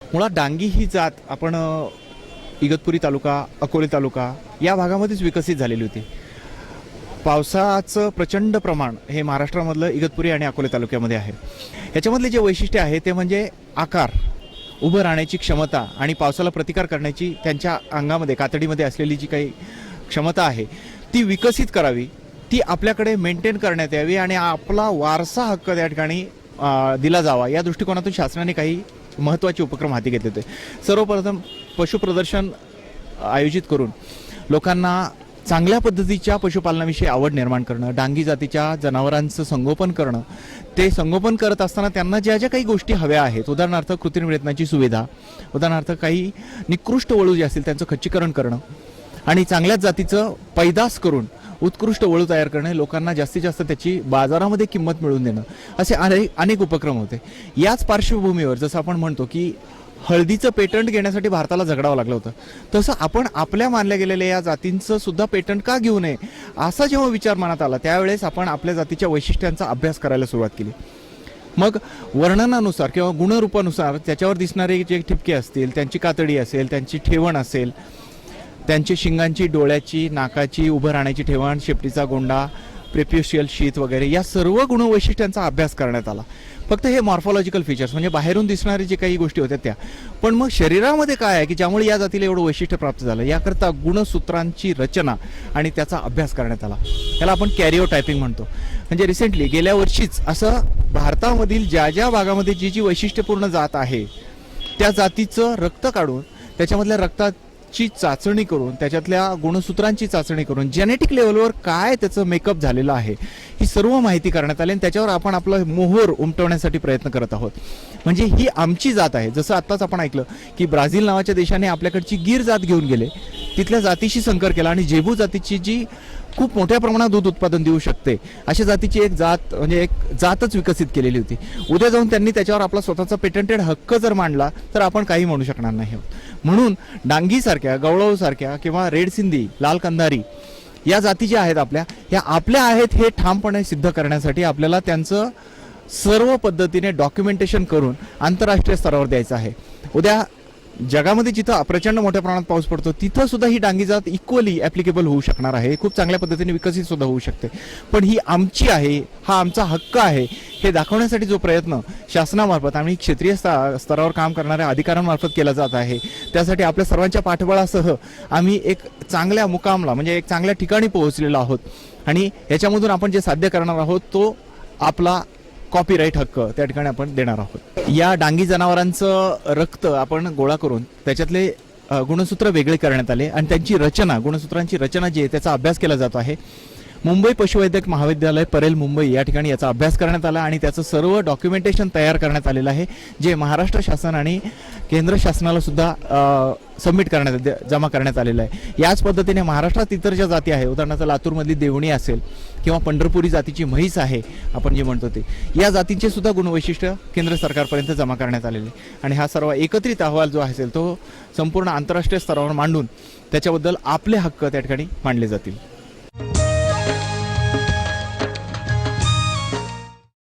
मुळात डांगी ही जात आपण इगतपुरी तालुका अकोले तालुका या भागामध्येच विकसित झालेली होती. पावसाचं प्रचंड प्रमाण हे महाराष्ट्रामधलं इगतपुरी आणि अकोले तालुक्यामध्ये आहे. याच्यामधले जे वैशिष्ट्य आहे ते म्हणजे आकार उभं राहण्याची क्षमता आणि पावसाला प्रतिकार करण्याची त्यांच्या अंगामध्ये कातडीमध्ये असलेली जी काही क्षमता आहे ती विकसित करावी ती आपल्याकडे मेंटेन करण्यात यावी आणि आपला वारसा हक्क त्या ठिकाणी दिला जावा. या दृष्टिकोनातून शासनाने काही महत्त्वाचे उपक्रम हाती घेतले होते. सर्वप्रथम पशुप्रदर्शन आयोजित करून लोकांना चांगल्या पद्धतीच्या पशुपालनाविषयी आवड निर्माण करणं डांगी जातीच्या जनावरांचं संगोपन करणं ते संगोपन करत असताना त्यांना ज्या ज्या काही गोष्टी हव्या आहेत उदाहरणार्थ कृत्रिम वेतनाची सुविधा उदाहरणार्थ काही निकृष्ट वळू जे असतील त्यांचं खच्चीकरण करणं आणि चांगल्याच जातीचं पैदास करून उत्कृष्ट वळू तयार करणे लोकांना जास्तीत जास्त त्याची बाजारामध्ये किंमत मिळवून देणं असे अनेक अनेक उपक्रम होते. याच पार्श्वभूमीवर जसं आपण म्हणतो की हळदीचं पेटंट घेण्यासाठी भारताला झगडावं लागलं होतं तसं आपण आपल्या मानल्या गेलेल्या या जातींचं सुद्धा पेटंट का घेऊ नये असा जेव्हा विचार मनात आला त्यावेळेस आपण आपल्या जातीच्या वैशिष्ट्यांचा अभ्यास करायला सुरुवात केली. मग वर्णनानुसार किंवा गुणरूपानुसार त्याच्यावर दिसणारे जे ठिपके असतील त्यांची कातडी असेल त्यांची ठेवण असेल त्यांची शिंगांची डोळ्याची नाकाची उभं राहण्याची ठेवण शेपटीचा गोंडा प्रेप्युशियल शीत वगैरे या सर्व गुणवैशिष्ट्यांचा अभ्यास करण्यात आला. फक्त हे मॉर्फॉलॉजिकल फीचर्स म्हणजे बाहेरून दिसणारे जे काही गोष्टी होत्या त्या. पण मग शरीरामध्ये काय आहे की ज्यामुळे या जातीला एवढं वैशिष्ट्य प्राप्त झालं? याकरता गुणसूत्रांची रचना आणि त्याचा अभ्यास करण्यात आला. त्याला आपण कॅरिओ टायपिंग म्हणतो. म्हणजे रिसेंटली गेल्या वर्षीच असं भारतामधील ज्या ज्या भागामध्ये जी जी वैशिष्ट्यपूर्ण जात आहे त्या जातीचं रक्त काढून त्याच्यामधल्या रक्तात ची चाचणी करून त्याच्यातल्या गुणसूत्रांची चाचणी करून जेनेटिक लेवलवर काय त्याचं मेकअप झालेलं आहे ही सर्व माहिती करण्यात आली आणि त्याच्यावर आपण आपलं मोहोर उमटवण्यासाठी प्रयत्न करत आहोत. म्हणजे ही आमची जात आहे. जसं आत्ताच आपण ऐकलं की ब्राझील नावाच्या देशाने आपल्याकडची गीर जात घेऊन गेले. तिथल्या जातीशी संकर केला आणि जेबू जातीची जी खूप मोठ्या प्रमाणात दूध उत्पादन देऊ शकते. अशा जातीची एक जात म्हणजे एक जातच विकसित केलेली होती. उद्या जाऊन त्यांनी त्याच्यावर आपला स्वतःचा पेटंटेड हक्क जर मांडला तर आपण काही म्हणू शकणार नाही आहोत. म्हणून डांगीसारख्या गवळवसारख्या किंवा रेड सिंधी लाल कंधारी या जाती ज्या आहेत आपल्या ह्या आपल्या आहेत हे ठामपणे सिद्ध करण्यासाठी आपल्याला त्यांचं सर्व पद्धतीने डॉक्युमेंटेशन करून आंतरराष्ट्रीय स्तरावर द्यायचं आहे. उद्या जगामध्ये जिथं प्रचंड मोठ्या प्रमाणात पाऊस पडतो तिथं सुद्धा ही डांगी जात इक्वली ॲप्लिकेबल होऊ शकणार आहे. खूप चांगल्या पद्धतीने विकसित सुद्धा होऊ शकते. पण ही आमची आहे हा आमचा हक्क आहे हे दाखवण्यासाठी जो प्रयत्न शासनामार्फत आणि क्षेत्रीय स्त- स्तरावर काम करणाऱ्या अधिकाऱ्यांमार्फत केला जात आहे त्यासाठी आपल्या सर्वांच्या पाठबळासह आम्ही एक चांगल्या मुकामला म्हणजे एक चांगल्या ठिकाणी पोहोचलेलो आहोत. आणि याच्यामधून आपण जे साध्य करणार आहोत तो आपला कॉपीराईट हक्क त्या ठिकाणी आपण देणार आहोत. या डांगी जनावरांचं रक्त आपण गोळा करून त्याच्यातले गुणसूत्र वेगळे करण्यात आले आणि त्यांची रचना गुणसूत्रांची रचना जी आहे त्याचा अभ्यास केला जात आहे. मुंबई पशुवैद्यक महाविद्यालय परेल मुंबई या ठिकाणी याचा अभ्यास करण्यात आला आणि त्याचं सर्व डॉक्युमेंटेशन तयार करण्यात आलेलं आहे जे महाराष्ट्र शासन आणि केंद्र शासनाला सुद्धा सबमिट करण्यात द- जमा करण्यात आलेलं आहे. याच पद्धतीने महाराष्ट्रात इतर ज्या जाती आहे उदाहरणार्थ लातूरमधली देवणी असेल किंवा पंढरपुरी जातीची म्हैस आहे आपण जे म्हणतो ते या जातींचे सुद्धा गुणवैशिष्ट्य केंद्र सरकारपर्यंत जमा करण्यात आलेले आणि हा सर्व एकत्रित अहवाल जो असेल तो संपूर्ण आंतरराष्ट्रीय स्तरावर मांडून त्याच्याबद्दल आपले हक्क त्या ठिकाणी मांडले जातील.